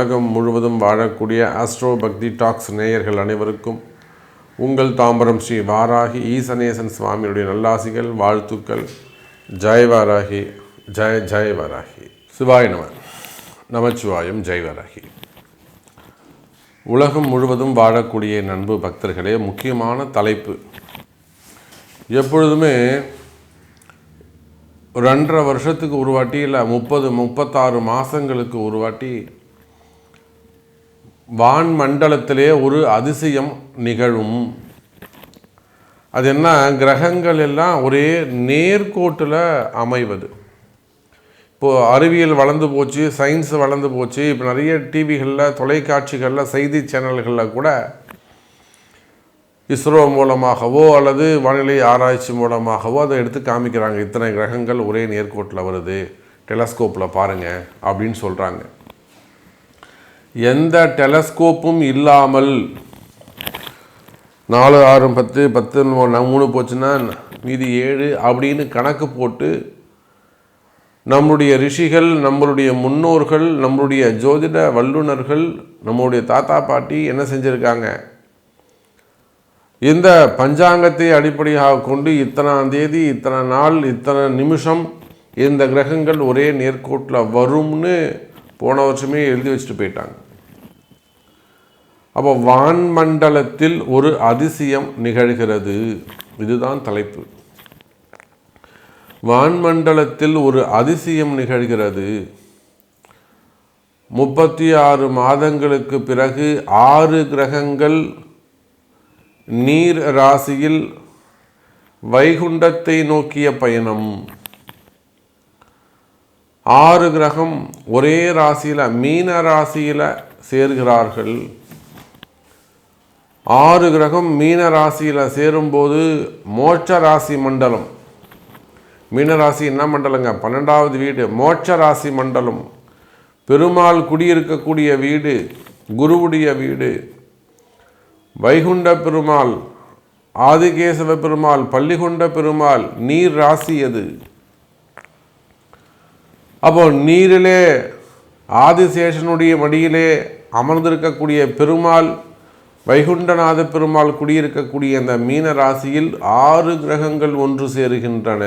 உலகம் முழுவதும் வாழக்கூடிய ஆஸ்ட்ரோ பக்தி டாக்ஸ் நேயர்கள் அனைவருக்கும் உங்கள் தாம்பரம் ஸ்ரீ வாராகி ஈசனேசன் சுவாமியுடைய நல்லாசிகள் வாழ்த்துக்கள். ஜெய் வாராகி ஜெய ஜெய வாராகி. சிவாய நம நமச்சிவாயம் ஜெய் வாராகி. உலகம் முழுவதும் வாழக்கூடிய நண்பு பக்தர்களே முக்கியமான தலைப்பு. எப்பொழுதுமே ஒரு ரெண்டரை வருஷத்துக்கு ஒரு வாட்டி இல்லை முப்பது முப்பத்தாறு மாதங்களுக்கு ஒரு வாட்டி வான் மண்டலத்திலே ஒரு அதிசயம் நிகழும். அது என்ன? கிரகங்கள் எல்லாம் ஒரே நேர்கோட்டில் அமைவது. இப்போது அறிவியல் வளர்ந்து போச்சு சயின்ஸ் வளர்ந்து போச்சு இப்போ நிறைய டிவிகளில் தொலைக்காட்சிகளில் செய்தி சேனல்களில் கூட இஸ்ரோ மூலமாகவோ அல்லது வானிலை ஆராய்ச்சி மூலமாகவோ அதை எடுத்து காமிக்கிறாங்க. இத்தனை கிரகங்கள் ஒரே நேர்கோட்டில் வருது. டெலஸ்கோப்பில் பாருங்கள் அப்படின்னு சொல்கிறாங்க எந்த டெலஸ்கோப்பும் இல்லாமல் நாலு ஆறு பத்து பத்து மூணு போச்சுன்னா மீதி ஏழு அப்படின்னு கணக்கு போட்டு நம்முடைய ரிஷிகள் நம்மளுடைய முன்னோர்கள் நம்மளுடைய ஜோதிட வல்லுநர்கள் நம்மளுடைய தாத்தா பாட்டி என்ன செஞ்சுருக்காங்க? இந்த பஞ்சாங்கத்தை அடிப்படையாக கொண்டு இத்தனாம் தேதி இத்தனை நாள் இத்தனை நிமிஷம் இந்த கிரகங்கள் ஒரே நேர்கோட்டில் வரும்னு போன வருஷமே எழுதி வச்சுட்டு போயிட்டாங்க. அப்போ வான்மண்டலத்தில் ஒரு அதிசயம் நிகழ்கிறது. இதுதான் தலைப்பு. வான்மண்டலத்தில் ஒரு அதிசயம் நிகழ்கிறது. முப்பத்தி ஆறு மாதங்களுக்கு பிறகு ஆறு கிரகங்கள் நீர் ராசியில் வைகுண்டத்தை நோக்கிய பயணம். ஆறு கிரகம் ஒரே ராசியில் மீன ராசியில் சேர்கிறார்கள். ஆறு கிரகம் மீன ராசியில் சேரும்போது மோட்ச ராசி மண்டலம். மீனராசி என்ன மண்டலங்க? பன்னெண்டாவது வீடு மோட்ச ராசி மண்டலம். பெருமாள் குடியிருக்கக்கூடிய வீடு குருவுடைய வீடு. வைகுண்ட பெருமாள் ஆதிகேசவ பெருமாள் பள்ளிகொண்ட பெருமாள் நீர் ராசி அது அப்போ நீரிலே ஆதிசேஷனுடைய மடியிலே அமர்ந்திருக்கக்கூடிய பெருமாள் வைகுண்டநாத பெருமாள் குடியிருக்கக்கூடிய அந்த மீன ராசியில் ஆறு கிரகங்கள் ஒன்று சேருகின்றன.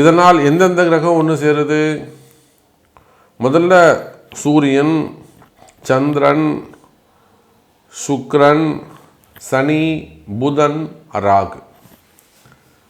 இதனால் எந்தெந்த கிரகம் ஒன்று சேருது? முதல்ல சூரியன் சந்திரன் சுக்ரன் சனி புதன் ராகு.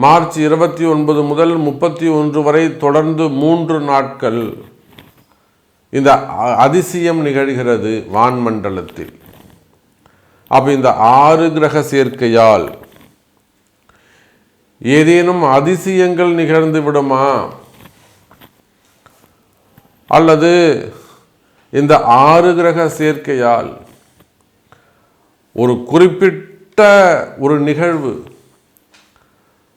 மார்ச் இருபத்தி ஒன்பது முதல் முப்பத்தி ஒன்று வரை தொடர்ந்து மூன்று நாட்கள் இந்த அதிசயம் நிகழ்கிறது வான்மண்டலத்தில் அப்போ இந்த ஆறு கிரக சேர்க்கையால் ஏதேனும் அதிசயங்கள் நிகழ்ந்து விடுமா? அல்லது இந்த ஆறு கிரக சேர்க்கையால் ஒரு குறிப்பிட்ட ஒரு நிகழ்வு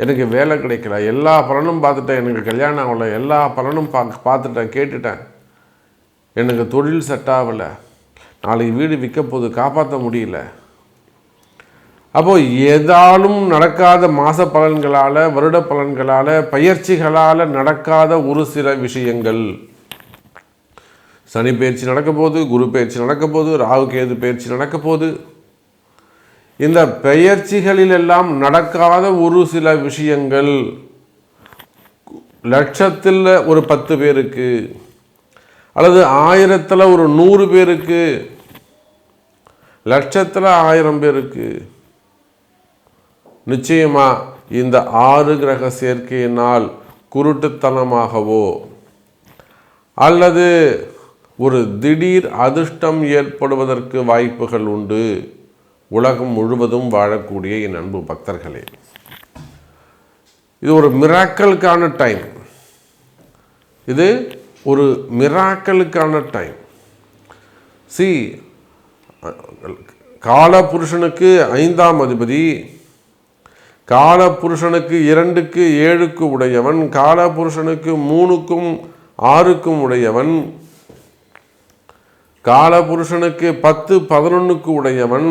எனக்கு வேலை கிடைக்கல. எல்லா பலனும் பார்த்துட்டேன். எனக்கு கல்யாணம் ஆகலை. எல்லா பலனும் பா பார்த்துட்டேன். கேட்டுட்டேன். எனக்கு தொழில் செட் ஆகலை. நாளைக்கு வீடு விற்க போது காப்பாற்ற முடியல. அப்போது ஏதாலும் நடக்காத மாத பலன்களால் வருட பலன்களால் பயிற்சிகளால் நடக்காத ஒரு சில விஷயங்கள். சனி பயிற்சி நடக்க போகுது குரு பயிற்சி நடக்க போகுது ராகு கேது பயிற்சி நடக்க போகுது இந்த பெயர்ச்சிகளில் எல்லாம் நடக்காத ஒரு சில விஷயங்கள். லட்சத்தில் ஒரு பத்து பேருக்கு அல்லது ஆயிரத்தில் ஒரு நூறு பேருக்கு லட்சத்தில் ஆயிரம் பேருக்கு நிச்சயமா இந்த ஆறு கிரக சேர்க்கையினால் குருட்டுத்தனமாகவோ அல்லது ஒரு திடீர் அதிர்ஷ்டம் ஏற்படுவதற்கு வாய்ப்புகள் உண்டு. உலகம் முழுவதும் வாழக்கூடிய என் அன்பு பக்தர்களே இது ஒரு மிராக்கலுக்கான டைம் இது ஒரு மிராக்கலுக்கான டைம் சி காலபுருஷனுக்கு ஐந்தாம் அதிபதி காலபுருஷனுக்கு இரண்டுக்கு ஏழுக்கு உடையவன் காலபுருஷனுக்கு மூணுக்கும் ஆறுக்கும் உடையவன் காலபுருஷனுக்கு பத்து பதினொன்றுக்கு உடையவன்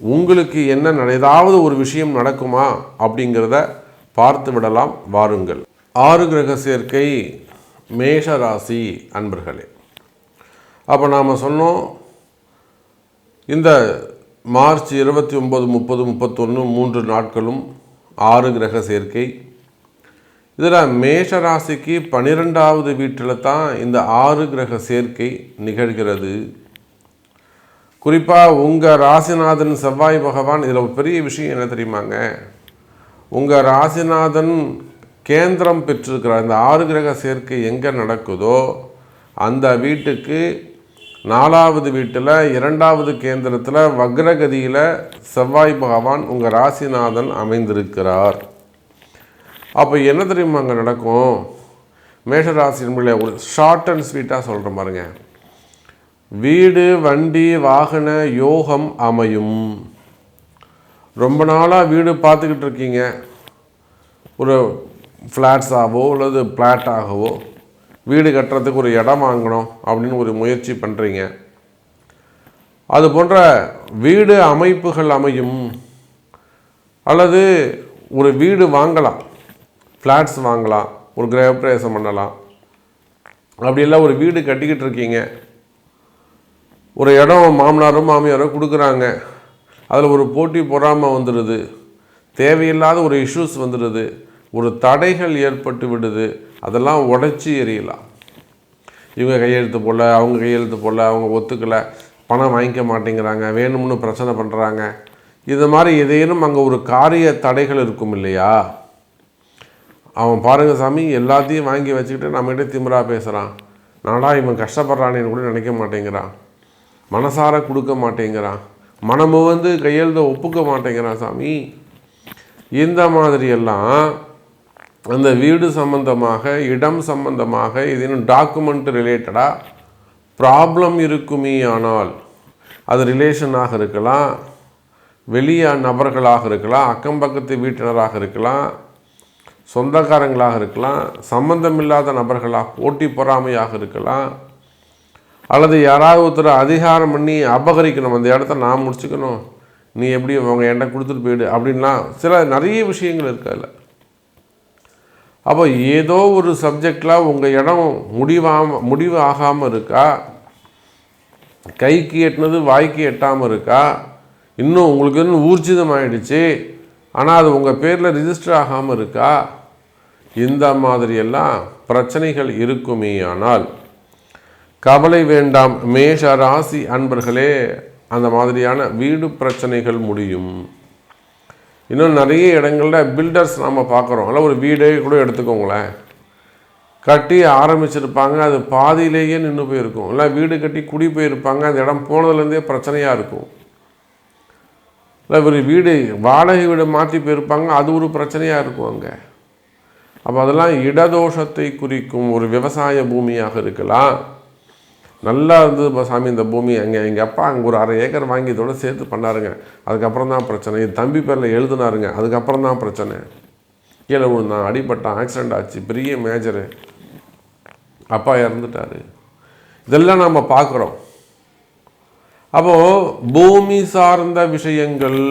உங்களுக்கு என்ன ஏதாவது ஒரு விஷயம் நடக்குமா அப்படிங்கிறத பார்த்து விடலாம் வாருங்கள். ஆறு கிரக சேர்க்கை மேஷ ராசி அன்பர்களே. அப்போ நாம் சொன்னோம் இந்த மார்ச் இருபத்தி ஒம்பது முப்பது முப்பத்தொன்று மூன்று நாட்களும் ஆறு கிரக சேர்க்கை. இதில் மேஷ ராசிக்கு பன்னிரெண்டாவது வீட்டில் தான் இந்த ஆறு கிரக சேர்க்கை நிகழ்கிறது. குறிப்பாக உங்கள் ராசிநாதன் செவ்வாய் பகவான் இதில் ஒரு பெரிய விஷயம் என்ன தெரியுமாங்க? உங்கள் ராசிநாதன் கேந்திரம் பெற்றிருக்கிறார். இந்த ஆறு கிரக சேர்க்கை எங்கே நடக்குதோ அந்த வீட்டுக்கு நாலாவது வீட்டில் இரண்டாவது கேந்திரத்தில் வக்ரகதியில் செவ்வாய் பகவான் உங்கள் ராசிநாதன் அமைந்திருக்கிறார். அப்போ என்ன தெரியுமா அங்கே நடக்கும் மேஷராசி என்பதில் ஒரு ஷார்ட் அண்ட் ஸ்வீட்டாக சொல்கிற பாருங்கள் வீடு வண்டி வாகன யோகம் அமையும். ரொம்ப நாளாக வீடு பார்த்துக்கிட்டு இருக்கீங்க. ஒரு ஃப்ளாட்ஸாகவோ அல்லது ஃப்ளாட்டாகவோ வீடு கட்டுறதுக்கு ஒரு இடம் வாங்கணும் அப்படின்னு ஒரு முயற்சி பண்ணுறீங்க அது போன்ற வீடு அமைப்புகள் அமையும். அல்லது ஒரு வீடு வாங்கலாம். ஃப்ளாட்ஸ் வாங்கலாம். ஒரு கிரகப்பிரவேசம் பண்ணலாம். அப்படி இல்லை ஒரு வீடு கட்டிக்கிட்டு இருக்கீங்க. ஒரு இடம் மாமனாரும் மாமியாரோ கொடுக்குறாங்க. அதில் ஒரு போட்டி பொறாமை வந்துடுது. தேவையில்லாத ஒரு இஷ்யூஸ் வந்துடுது. ஒரு தடைகள் ஏற்பட்டு விடுது. அதெல்லாம் உடைச்சி எறியலாம். இவங்க கையெழுத்து போடல அவங்க கையெழுத்து போடல அவங்க ஒத்துக்கலை பணம் வாங்கிக்க மாட்டேங்கிறாங்க வேணும்னு பிரச்சனை பண்ணுறாங்க இது மாதிரி ஏதேனும் அங்கே ஒரு காரிய தடைகள் இருக்கும் இல்லையா? அவன் பாருங்க சாமி எல்லாத்தையும் வாங்கி வச்சுக்கிட்டு நம்மகிட்ட திமிரா பேசுகிறான் நாடா இவன் கஷ்டப்படுறானேன்னு கூட நினைக்க மாட்டேங்கிறான். மனசார கொடுக்க மாட்டேங்கிறான். மனமு வந்து கையெழுத ஒப்புக்க மாட்டேங்கிறான் சாமி. இந்த மாதிரியெல்லாம் அந்த வீடு சம்பந்தமாக இடம் சம்பந்தமாக இது டாக்குமெண்ட் ரிலேட்டடாக ப்ராப்ளம் இருக்குமே ஆனால் அது ரிலேஷனாக இருக்கலாம். வெளிய நபர்களாக இருக்கலாம் அக்கம் பக்கத்து வீட்டினராக இருக்கலாம் சொந்தக்காரங்களாக இருக்கலாம் சம்பந்தமில்லாத நபர்களாக போட்டி பொறாமையாக இருக்கலாம். அல்லது யாராவது ஒருத்தர் அதிகாரம் பண்ணி அபகரிக்கணும். அந்த இடத்த நான் முடிச்சுக்கணும். நீ எப்படி அவங்க என்கிட்ட கொடுத்துட்டு போயிடு அப்படின்லாம் சில நிறைய விஷயங்கள் இருக்கு அதில். அப்போ ஏதோ ஒரு சப்ஜெக்டில் உங்கள் இடம் முடிவாம முடிவு ஆகாமல் இருக்கா? கைக்கு எட்டினது வாய்க்கு எட்டாமல் இருக்கா? இன்னும் உங்களுக்கு இன்னும் ஊர்ஜிதம் ஆயிடுச்சு ஆனால் அது உங்கள் பேரில் ரிஜிஸ்டர் ஆகாமல் இருக்கா? இந்த மாதிரியெல்லாம் பிரச்சனைகள் இருக்குமே ஆனால் கவலை வேண்டாம் மேஷ ராசி அன்பர்களே அந்த மாதிரியான வீடு பிரச்சனைகள் முடியும். இன்னும் நிறைய இடங்களில் பில்டர்ஸ் நம்ம பார்க்குறோம். இல்லை ஒரு வீடே கூட எடுத்துக்கோங்களேன். கட்டி ஆரம்பிச்சிருப்பாங்க அது பாதியிலேயே நின்று போயிருக்கும். இல்லை வீடு கட்டி குடி போயிருப்பாங்க அந்த இடம் போனதுலேருந்தே பிரச்சனையாக இருக்கும். இல்லை ஒரு வீடு வாடகை வீடு மாற்றி போயிருப்பாங்க அது ஒரு பிரச்சனையாக இருக்கும் அங்கே. அப்போ அதெல்லாம் இடதோஷத்தை குறிக்கும் ஒரு விவசாய பூமியாக இருக்கலாம். நல்லா இருந்தது இப்போ சாமி இந்த பூமி அங்கே எங்கள் அப்பா அங்கே ஒரு அரை ஏக்கர் வாங்கி இதோட சேர்த்து பண்ணாருங்க. அதுக்கப்புறம் தான் பிரச்சனை. என் தம்பி பேரில் எழுதுனாருங்க. அதுக்கப்புறம் தான் பிரச்சனை. கீழே விழுந்தான். அடிபட்டான். ஆக்சிடெண்ட் ஆச்சு. பெரிய மேஜரு அப்பா இறந்துட்டாரு. இதெல்லாம் நம்ம பார்க்குறோம். அப்போது பூமி சார்ந்த விஷயங்கள்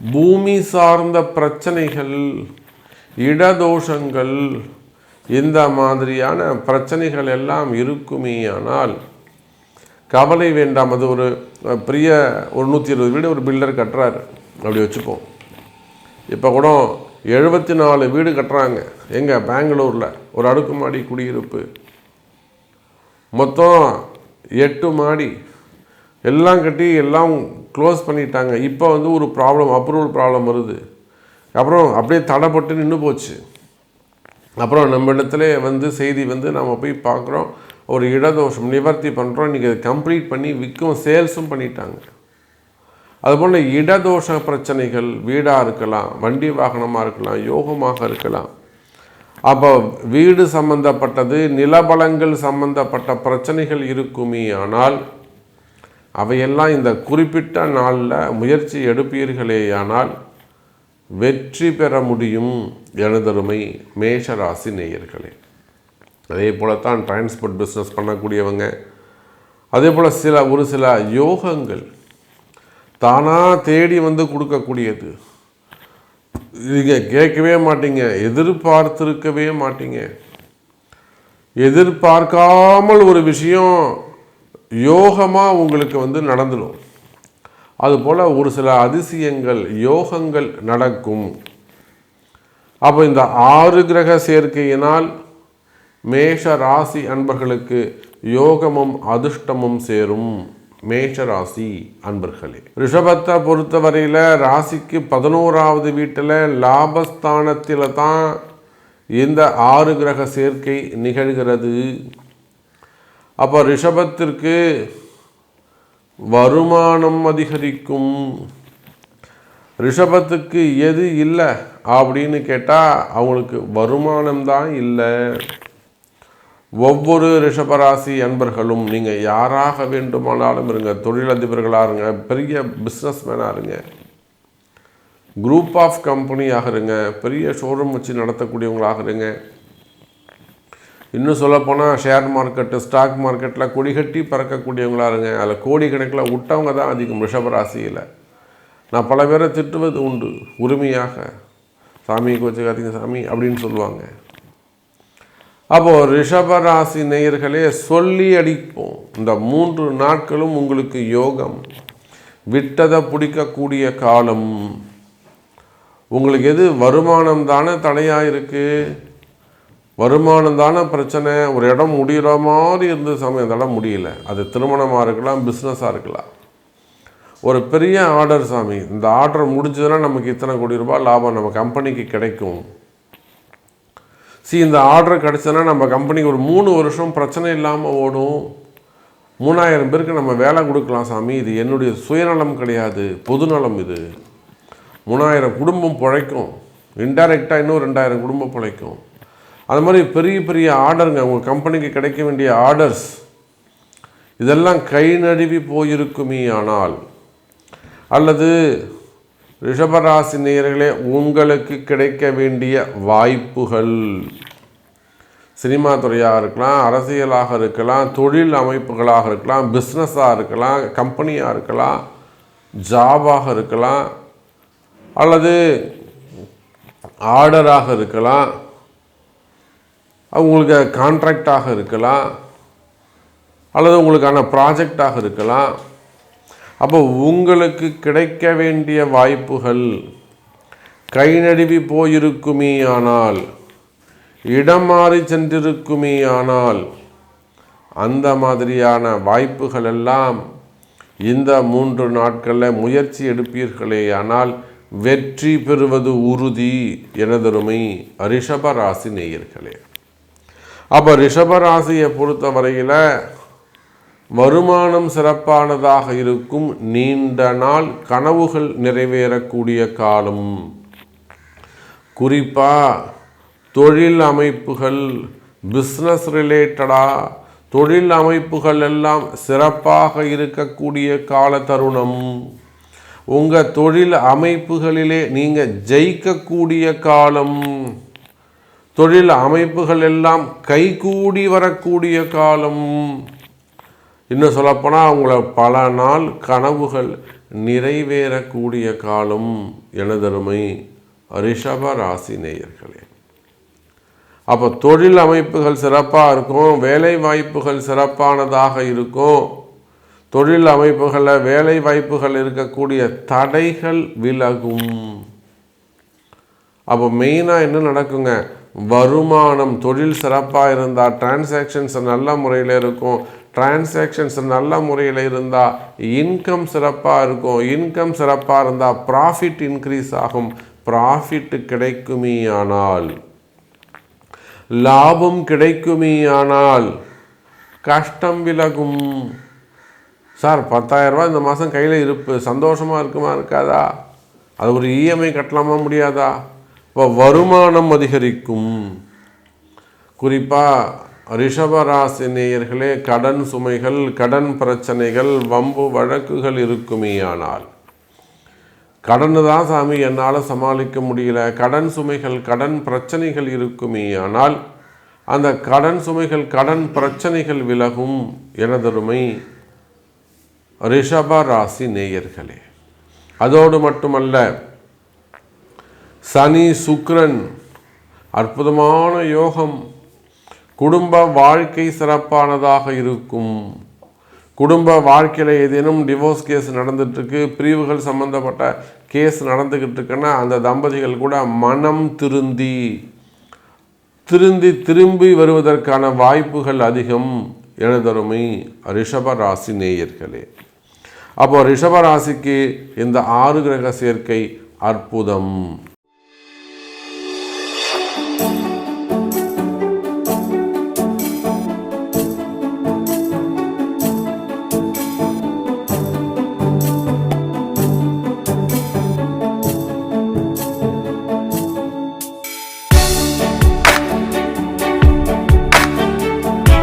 பூமி சார்ந்த பிரச்சனைகள் இடதோஷங்கள் இந்த மாதிரியான பிரச்சனைகள் எல்லாம் இருக்குமே ஆனால் கவலை வேண்டாம். அது ஒரு பெரிய ஒரு நூற்றி இருபது வீடு ஒரு பில்டர் கட்டுறாரு. அப்படி வச்சுப்போம். இப்போ கூட எழுபத்தி நாலு வீடு கட்டுறாங்க. எங்கே? பெங்களூரில். ஒரு அடுக்குமாடி குடியிருப்பு. மொத்தம் எட்டு மாடி. எல்லாம் கட்டி எல்லாம் க்ளோஸ் பண்ணிட்டாங்க. இப்போ வந்து ஒரு ப்ராப்ளம் அப்ரூவல் ப்ராப்ளம் வருது. அப்புறம் அப்படியே தடைப்பட்டு நின்று போச்சு. அப்புறம் நம்ம இடத்துல வந்து செய்தி வந்து நம்ம போய் பார்க்குறோம். ஒரு இடதோஷம் நிவர்த்தி பண்ணுறோம் இன்றைக்கி அதை கம்ப்ளீட் பண்ணி விற்கும் சேல்ஸும் பண்ணிட்டாங்க. அதுபோல் இடதோஷ பிரச்சனைகள் வீடாக இருக்கலாம் வண்டி வாகனமாக இருக்கலாம் யோகமாக இருக்கலாம். அப்போ வீடு சம்பந்தப்பட்டது நிலபலங்கள் சம்பந்தப்பட்ட பிரச்சனைகள் இருக்குமே ஆனால் அவையெல்லாம் இந்த குறிப்பிட்ட நாளில் முயற்சி எடுப்பீர்களேயானால் வெற்றி பெற முடியும் எனதருமை மேஷராசி நேயர்களே. அதே போலத்தான் டிரான்ஸ்போர்ட் பிஸ்னஸ் பண்ணக்கூடியவங்க அதே போல் சில ஒரு சில யோகங்கள் தானாக தேடி வந்து கொடுக்கக்கூடியது. நீங்கள் கேட்கவே மாட்டீங்க எதிர்பார்த்திருக்கவே மாட்டீங்க. எதிர்பார்க்காமல் ஒரு விஷயம் யோகமாக உங்களுக்கு வந்து நடந்துடும் அதுபோல் ஒரு சில அதிசயங்கள் யோகங்கள் நடக்கும். அப்போ இந்த ஆறு கிரக சேர்க்கையினால் மேஷ ராசி அன்பர்களுக்கு யோகமும் அதிர்ஷ்டமும் சேரும். மேஷ ராசி அன்பர்களே ரிஷபத்தை பொறுத்தவரையில் ராசிக்கு பதினோராவது வீட்டில் லாபஸ்தானத்தில் தான் இந்த ஆறு கிரக சேர்க்கை நிகழ்கிறது. அப்போ ரிஷபத்திற்கு வருமானம் அதிகரிக்கும். ரிஷபத்துக்கு எது இல்லை அப்படின்னு கேட்டால் அவங்களுக்கு வருமானம் தான் இல்லை. ஒவ்வொரு ரிஷபராசி அன்பர்களும் நீங்கள் யாராக வேண்டுமானாலும் இருங்க. தொழிலதிபர்களாக இருங்க பெரிய பிஸ்னஸ்மேனாக இருங்க. குரூப் ஆஃப் கம்பெனியாக இருங்க பெரிய ஷோரூம் வச்சு நடத்தக்கூடியவங்களாக இருங்க. இன்னும் சொல்லப்போனால் ஷேர் மார்க்கெட்டு ஸ்டாக் மார்க்கெட்டில் கொடிகட்டி பறக்கக்கூடியவங்களாக இருங்க அதில் கோடிக்கணக்கில் விட்டவங்க தான் அதிகம் ரிஷபராசியில். நான் பல பேரை திட்டுவது உண்டு. உரிமையாக. சாமி கோச்சுக்காதீங்க சாமி அப்படின்னு சொல்லுவாங்க. அப்போது ரிஷபராசி நேயர்களே சொல்லி அடிப்போம். இந்த மூன்று நாட்களும் உங்களுக்கு யோகம். விட்டதை பிடிக்கக்கூடிய காலம். உங்களுக்கு எது வருமானம் தானே தடையாக இருக்குது வருமானம் தானே பிரச்சனை. ஒரு இடம் முடிகிற மாதிரி இருந்த சமயம் அந்த இடம் முடியல. அது திருமணமாக இருக்கலாம் பிஸ்னஸாக இருக்கலாம். ஒரு பெரிய ஆர்டர் சாமி இந்த ஆர்டர் முடிஞ்சதுன்னா நமக்கு இத்தனை கோடி ரூபாய் லாபம் நம்ம கம்பெனிக்கு கிடைக்கும். சி இந்த ஆர்டர் கிடச்சதுன்னா நம்ம கம்பெனிக்கு ஒரு மூணு வருஷம் பிரச்சனை இல்லாமல் ஓடும். மூணாயிரம் பேருக்கு நம்ம வேலை கொடுக்கலாம் சாமி. இது என்னுடைய சுயநலம் கிடையாது. பொதுநலம் இது. மூணாயிரம் குடும்பம் பிழைக்கும். இன்டைரக்டாக இன்னும் ரெண்டாயிரம் குடும்பம் பிழைக்கும். அது மாதிரி பெரிய பெரிய ஆர்டருங்க. உங்கள் கம்பெனிக்கு கிடைக்க வேண்டிய ஆர்டர்ஸ். இதெல்லாம் கை நழுவி போயிருக்குமே ஆனால் அல்லது ரிஷபராசி நேயர்களே உங்களுக்கு கிடைக்க வேண்டிய வாய்ப்புகள். சினிமா துறையாக இருக்கலாம் அரசியலாக இருக்கலாம் தொழில் அமைப்புகளாக இருக்கலாம் பிஸ்னஸாக இருக்கலாம் கம்பெனியாக இருக்கலாம் ஜாபாக இருக்கலாம் அல்லது ஆர்டராக இருக்கலாம். உங்களுக்கு கான்ட்ராக்டாக இருக்கலாம் அல்லது உங்களுக்கான ப்ராஜெக்டாக இருக்கலாம். அப்போ உங்களுக்கு கிடைக்க வேண்டிய வாய்ப்புகள் கை நடுவி போயிருக்குமே ஆனால் இடம் மாறி சென்றிருக்குமே ஆனால் அந்த மாதிரியான வாய்ப்புகள் எல்லாம் இந்த மூன்று நாட்களில் முயற்சி எடுப்பீர்களே ஆனால் வெற்றி பெறுவது உறுதி எனதருமை ரிஷபராசி நேயர்களே. அப்போ ரிஷபராசியை பொறுத்த வரையில் வருமானம் சிறப்பானதாக இருக்கும் நீண்ட நாள் கனவுகள் நிறைவேறக்கூடிய காலம். குறிப்பாக தொழில் அமைப்புகள் பிஸ்னஸ் ரிலேட்டடாக தொழில் அமைப்புகள் எல்லாம் சிறப்பாக இருக்கக்கூடிய கால தருணம். உங்கள் தொழில் அமைப்புகளிலே நீங்கள் ஜெயிக்கக்கூடிய காலம். தொழில் அமைப்புகள் எல்லாம் கைகூடி வரக்கூடிய காலம். இன்னும் சொல்லப்போனால் அவங்கள பல நாள் கனவுகள் நிறைவேறக்கூடிய காலம் எனதருமை ரிஷப ராசி நேயர்களே. அப்போ தொழில் அமைப்புகள் சிறப்பாக இருக்கும் வேலை வாய்ப்புகள் சிறப்பானதாக இருக்கும். தொழில் அமைப்புகளில் வேலை வாய்ப்புகள் இருக்கக்கூடிய தடைகள் விலகும். அப்போ மெயினாக என்ன நடக்குங்க? வருமானம் தொழில் சிறப்பாக இருந்தால் டிரான்சாக்ஷன்ஸ் நல்ல முறையில் இருக்கும். டிரான்சாக்ஷன்ஸ் நல்ல முறையில் இருந்தால் இன்கம் சிறப்பாக இருக்கும். இன்கம் சிறப்பாக இருந்தால் ப்ராஃபிட் இன்க்ரீஸ் ஆகும். ப்ராஃபிட் கிடைக்குமே ஆனால் லாபம் கிடைக்குமே ஆனால் கஷ்டம் விலகும். சார் பத்தாயிரரூபா இந்த மாதம் கையில் இருப்பு சந்தோஷமாக இருக்குமா இருக்காதா? அது ஒரு இஎம்ஐ கட்டலாமா முடியாதா? இப்போ வருமானம் அதிகரிக்கும். குறிப்பாக ரிஷபராசி நேயர்களே கடன் சுமைகள் கடன் பிரச்சனைகள் வம்பு வழக்குகள் இருக்குமேயானால் கடன் தான் சாமி என்னால் சமாளிக்க முடியல. கடன் சுமைகள் கடன் பிரச்சனைகள் இருக்குமே ஆனால் அந்த கடன் சுமைகள் கடன் பிரச்சனைகள் விலகும் எனதருமை ரிஷபராசி நேயர்களே. அதோடு மட்டுமல்ல சனி சுக்ரன் அற்புதமான யோகம். குடும்ப வாழ்க்கை சிறப்பானதாக இருக்கும். குடும்ப வாழ்க்கையில் ஏதேனும் டிவோர்ஸ் கேஸ் நடந்துட்டுருக்கு பிரிவுகள் சம்மந்தப்பட்ட கேஸ் நடந்துக்கிட்டு இருக்குன்னா அந்த தம்பதிகள் கூட மனம் திருந்தி திருந்தி திரும்பி வருவதற்கான வாய்ப்புகள் அதிகம். எழுதருமை ரிஷப ராசி நேயர்களே. அப்போ ரிஷபராசிக்கு இந்த ஆறு கிரக சேர்க்கை அற்புதம்.